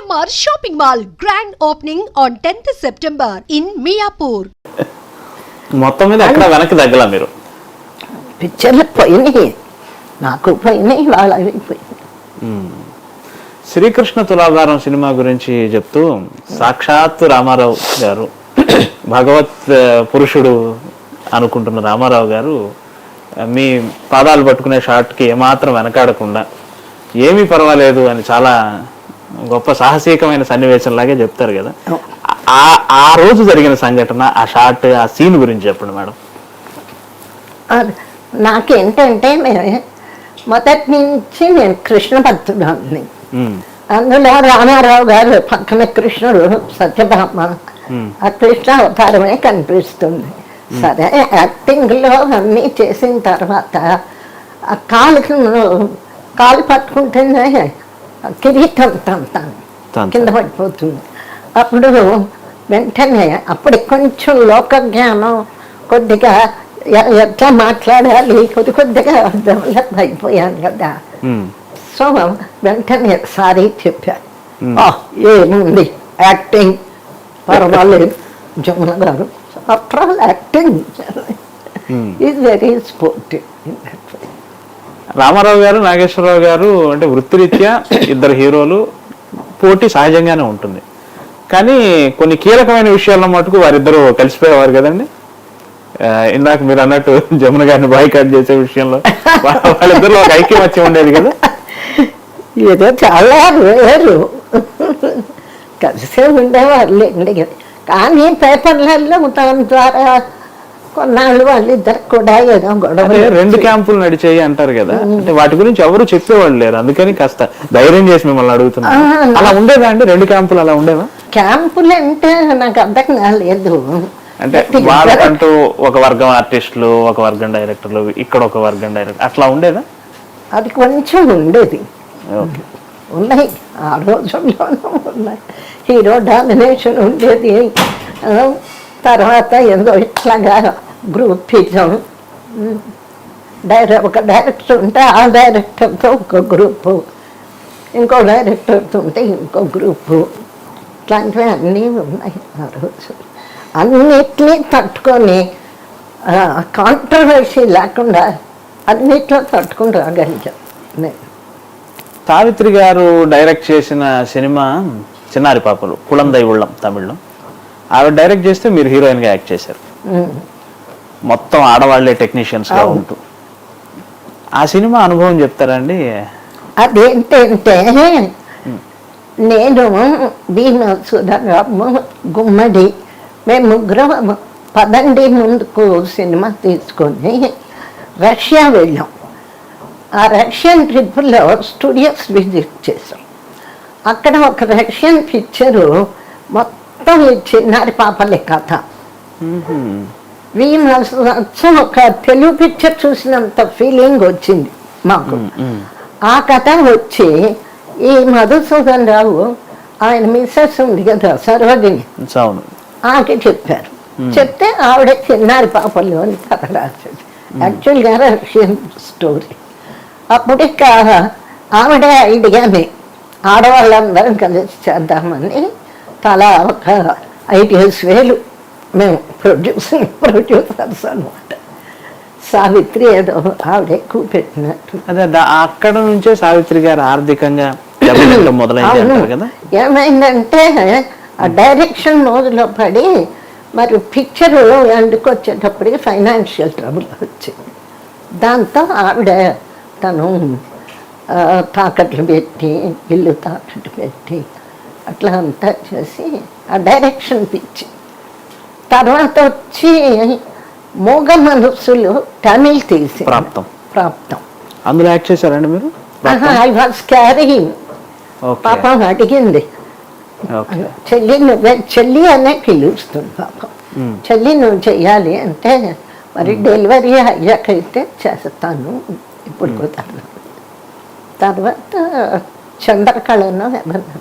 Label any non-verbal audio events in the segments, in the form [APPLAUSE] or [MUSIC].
CMR shopping mall grand opening on 10th September in Miyapur మొత్తం మీద ఎక్కడ వెనక్కి తగ్గల మీరు? పిక్చర్లు పోయినాయి. నాకు పోయినాయి పోయినాయి. శ్రీకృష్ణ తులాభారం సినిమా గురించి చెప్తూ సాక్షాత్తు రామారావు గారు భగవత్ పురుషుడు అనుకుంటున్న రామారావు గారు మీ పాదాలు పట్టుకునే షాట్కి ఏమాత్రం వెనకాడకుండా ఏమీ పర్వాలేదు అని చాలా గొప్ప సాహసీకమైన సన్నివేశం లాగే చెప్తారు కదా. ఆ ఆ రోజు జరిగిన సంఘటన ఆ షాట్ ఆ సీన్ గురించి చెప్పండి మేడం. నాకేంటంటే మొదటి నుంచి నేను కృష్ణ భక్తుడాన్ని అందులో రామారావు గారు పక్కన కృష్ణుడు సత్యభామ. ఆ కృష్ణ అవతారమే కనిపిస్తుంది. సరే యాక్టింగ్లో అన్నీ చేసిన తర్వాత ఆ కాలుకి కాలు పట్టుకుంటేనే కిరీటం తంతాను. కింద పడిపోతుంది అప్పుడు వెంటనే అప్పుడు కొంచెం లోక జ్ఞానం కొద్దిగా ఎట్లా మాట్లాడాలి? కొద్ది కొద్దిగా డెవలప్ అయిపోయాను కదా సో వెంటనే సారీ చెప్పాను. "ఆ, ఏముంది? యాక్టింగ్. పర్వాలేదు Jamuna garu. After all acting is very sportive Rama Rao garu Nageswara Rao garu అంటే వృత్తిరీత్యా ఇద్దరు హీరోలు పోటీ సహజంగానే ఉంటుంది. కానీ కొన్ని కీలకమైన విషయాల్లో మటుకు వారిద్దరూ కలిసిపోయేవారు కదండి. ఇందాక మీరు అన్నట్టు జమున గారిని బాయ్కాట్ చేసే విషయంలో వా- వాళ్ళిద్దరిలో ఒక వచ్చి ఉండేది కదా. ఏదో చాలా వేరు. కలిసే ఉండేవాళ్ళండి కానీ పేపర్లలో దాని ద్వారా కొన్నాళ్ళు వాళ్ళిద్దరు కూడా ఏదో గొడవ రెండు క్యాంపులు నడిచాయి అంటారు కదా. అంటే వాటి గురించి ఎవరు చెప్పేవాళ్ళు లేరు. అందుకని కాస్త ధైర్యం చేసి మిమ్మల్ని అడుగుతున్నా అలా ఉండేదా అండి? రెండు క్యాంపులు అలా ఉండేవా? క్యాంపులు అంటే నాకు అర్థం కాలేదు. అంటే వాళ్ళకంటూ ఒక వర్గం ఆర్టిస్టులు ఒక వర్గం డైరెక్టర్లు ఇక్కడ ఒక వర్గం డైరెక్టర్. అట్లా ఉండేదా? అది కొంచెం ఉండేది. ఓకే. ఉన్నాయి. ఆ రోజుల్లోనూ ఉన్నాయి. హీరో డామినేషన్ ఉండేది. తర్వాత ఏదో ఇట్లాగా గ్రూప్ గ్రూపిజం డైరెక్ట్ ఒక డైరెక్టర్ ఉంటే ఆ డైరెక్టర్తో ఒక గ్రూపు ఇంకో డైరెక్టర్తో ఉంటే ఇంకో గ్రూపు ఇట్లాంటివి అన్నీ ఉన్నాయి ఆ రోజు. అన్నిటినీ తట్టుకొని కాంట్రవర్సీ లేకుండా అన్నిట్లో తట్టుకుని రాగలిగాం నేను. సావిత్రి గారు డైరెక్ట్ చేసిన సినిమా చిన్నారి పాపలు కులం దైవుళ్ళం తమిళ్ళో. ఆవిడ డైరెక్ట్ చేస్తే మీరు హీరోయిన్గా యాక్ట్ చేశారు. మొత్తం ఆడవాళ్ళే టెక్నీషియన్స్గా ఉంటూ. ఆ సినిమా అనుభవం చెప్తారండి? అదేంటంటే నేను భీమ సుధరాము గుమ్మడి మేము ముగ్గురం పదండి ముందుకు సినిమా తీసుకొని రష్యా వెళ్ళాం. ఆ రష్యన్ ట్రిప్లో స్టూడియోస్ విజిట్ చేసాం అక్కడ ఒక రష్యన్ పిక్చరు మొత్తం ఈ చిన్నారి పాపలే కథ ఒక తెలుగు పిక్చర్ చూసినంత ఫీలింగ్ వచ్చింది మాకు ఆ కథ వచ్చి ఈ మధుసూదన్ రావు ఆయన మిస్సెస్ ఉంది కదా సరోజిని ఆకి చెప్పారు చెప్తే ఆవిడ చిన్నారి పాపలు అని కథ రాసింది యాక్చువల్గా రష్యన్ స్టోరీ అప్పుడు ఇక ఆవిడ ఐడియాని ఆడవాళ్ళందరం కలిసి చేద్దామని తలా ఒక ఐడియాస్ వేలు మేము ప్రొడ్యూసర్ ప్రొడ్యూసర్స్ అనమాట సావిత్రి ఏదో ఆవిడ ఎక్కువ పెట్టినట్టు అదే అక్కడ నుంచే సావిత్రి గారు ఆర్థికంగా ఏమైందంటే ఆ డైరెక్షన్ మోజులో పడి మరి పిక్చర్ ఎండుకొచ్చేటప్పటికి ఫైనాన్షియల్ ట్రబుల్ వచ్చింది. దాంతో ఆవిడ తను తాకట్లు పెట్టి ఇల్లు తాకట్టు పెట్టి అట్లా అంతా చేసి ఆ డైరెక్షన్ పిచ్చి. తర్వాత వచ్చి మూగ మనస్సులు తమిళ్ తీసి. ప్రాప్తం. ప్రాప్తం. అందులో యాక్ట్ చేశారండి మీరు? ఐ వాజ్ క్యారింగ్ ఓకే పాపం అడిగింది. చెల్లి నువ్వే చెల్లి అనే పిలుస్తుంది పాపం. మ్మ్. చెల్లి నువ్వు చెయ్యాలి అంటే మరి డెలివరీ అయ్యాకైతే చేస్తాను. ఇప్పుడు కుదరదు. తర్వాత చంద్రకళను ఎవరన్నా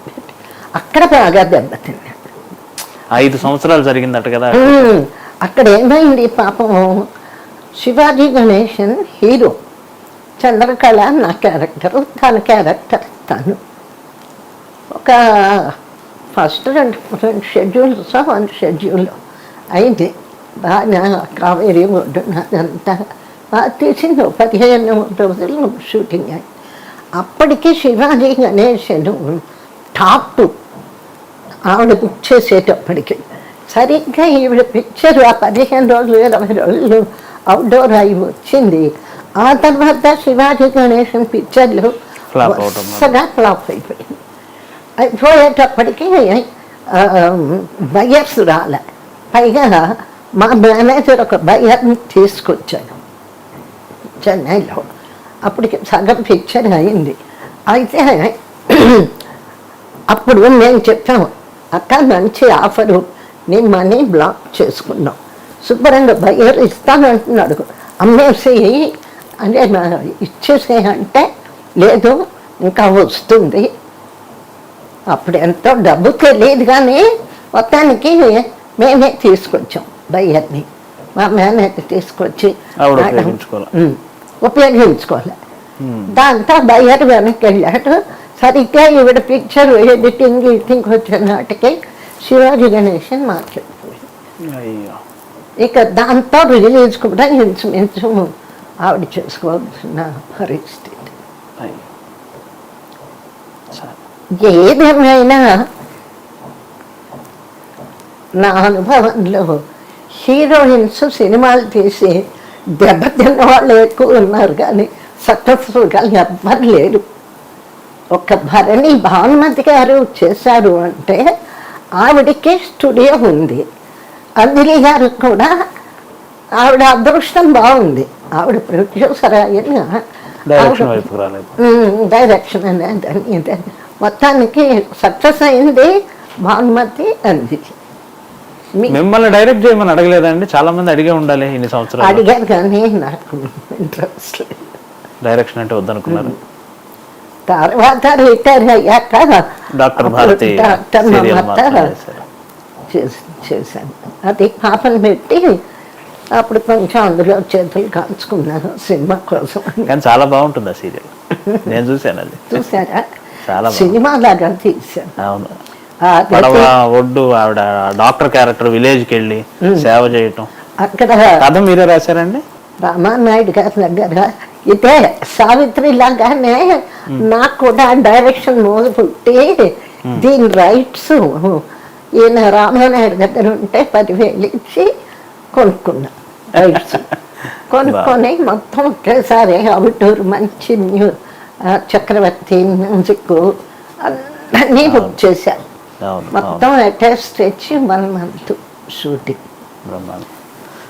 అక్కడ బాగా దెబ్బతిన్నాడు ఐదు సంవత్సరాలు జరిగిందట కదా. అక్కడ ఏమైంది పాపం? శివాజీ గణేషన్ హీరో చంద్రకళ నా క్యారెక్టర్ తన క్యారెక్టర్ తను. ఒక ఫస్ట్ రెండు రెండు షెడ్యూల్స్ వన్ షెడ్యూల్ అయింది. బాగా కావేరీ ఒడ్డున అదంతా బాగా తీసింది పదిహేను రోజులు షూటింగ్ అయింది అప్పటికి శివాజీ గణేషన్ టాప్ ఆవిడ బుక్ చేసేటప్పటికి సరిగ్గా ఈవిడ పిక్చర్ ఆ పదిహేను రోజులు ఇరవై రోజులు అవుట్డోర్ అయి వచ్చింది ఆ తర్వాత శివాజీ గణేషన్ పిక్చర్లు. వరుసగా ఫ్లాప్ అయిపోయింది అయిపోయేటప్పటికి బయర్స్ రాలే పైగా మా మేనేజర్ ఒక బయర్ని తీసుకొచ్చాను చెన్నైలో అప్పటికి సగం పిక్చర్ అయింది అయితే అప్పుడు మేము చెప్పాము అక్క మంచి ఆఫరు. నీ మనీ బ్లాక్ చేసుకున్నాం. శుభ్రంగా బయర్ ఇస్తానంటున్నాడు అమ్మేసి అంటే నా ఇచ్చేసే అంటే లేదు ఇంకా వస్తుంది. అప్పుడు ఎంతో డబ్బు తెలియదు కానీ మొత్తానికి మేమే తీసుకొచ్చాం బయ్యర్ని మా మేనేజర్ తీసుకొచ్చి ఉపయోగించుకోవాలి. దాంతో బయ్యర్ వెనక్కి వెళ్ళాడు. సరిగ్గా ఈవిడ పిక్చర్ ఎడిటింగ్ ఎడిటింగ్ వచ్చిన నాటికి శివాజీ గణేషన్ అయ్యో. ఇక దాంతో రిలీజ్ కూడా ఇంచుమించు ఆవిడ చేసుకోవాల్సిన పరిస్థితి. ఏదేమైనా నా అనుభవంలో హీరోయిన్స్ సినిమాలు తీసి దెబ్బతిన్న వాళ్ళు ఎక్కువ ఉన్నారు కానీ సక్సెస్ఫుల్గా ఎవ్వరు లేరు. ఒక భరణి భానుమతి గారు చేశారు అంటే ఆవిడకి స్టూడియో ఉంది. అంజలి గారు కూడా ఆవిడ అదృష్టం బాగుంది. ఆవిడ ప్రొడ్యూసర్ అయినా డైరెక్షన్ అనేది. మొత్తానికి సక్సెస్ అయింది భానుమతి అంది. మీ- మిమ్మల్ని డైరెక్ట్ చేయమని అడగలేదండి. చాలా మంది అడిగే ఉండాలి ఇన్ని సంవత్సరాలు. అడిగారు కానీ నాకు ఇంట్రెస్ట్ డైరెక్షన్ అంటే వద్దనుకున్నారు. తర్వాత రిటైర్ అయ్యాక డాక్టర్ మమత చేశాను అది పాపను పెట్టి అప్పుడు కొంచెం అందులో చేతులు కాల్చుకున్నాను సినిమా కోసం కానీ చాలా బాగుంటుంది ఆ సీరియల్ నేను చూశాను అది చూసారా చాలా. సినిమా లాగా తీశాను అవును పడవ ఒడ్డు ఆవిడ డాక్టర్ క్యారెక్టర్ విలేజ్కి వెళ్ళి సేవ చేయటం అక్కడ కథ మీరే రాశారండి రామానాయుడు గారి దగ్గర ఇదే సావిత్రి లాగానే నాకు కూడా డైరెక్షన్ మోజు పుట్టి దీని రైట్స్ ఈయన రామానాయుడు దగ్గర ఉంటే పదివేలు ఇచ్చి కొనుక్కున్నా. రైట్స్ [LAUGHS] కొనుక్కొని మొత్తం ఒకేసారి అవుట్డోర్ మంచి న్యూ చక్రవర్తి మ్యూజిక్ అన్నీ బుక్ చేశాను మొత్తం అటాచ్ తెచ్చి వన్ మంత్ షూటింగ్.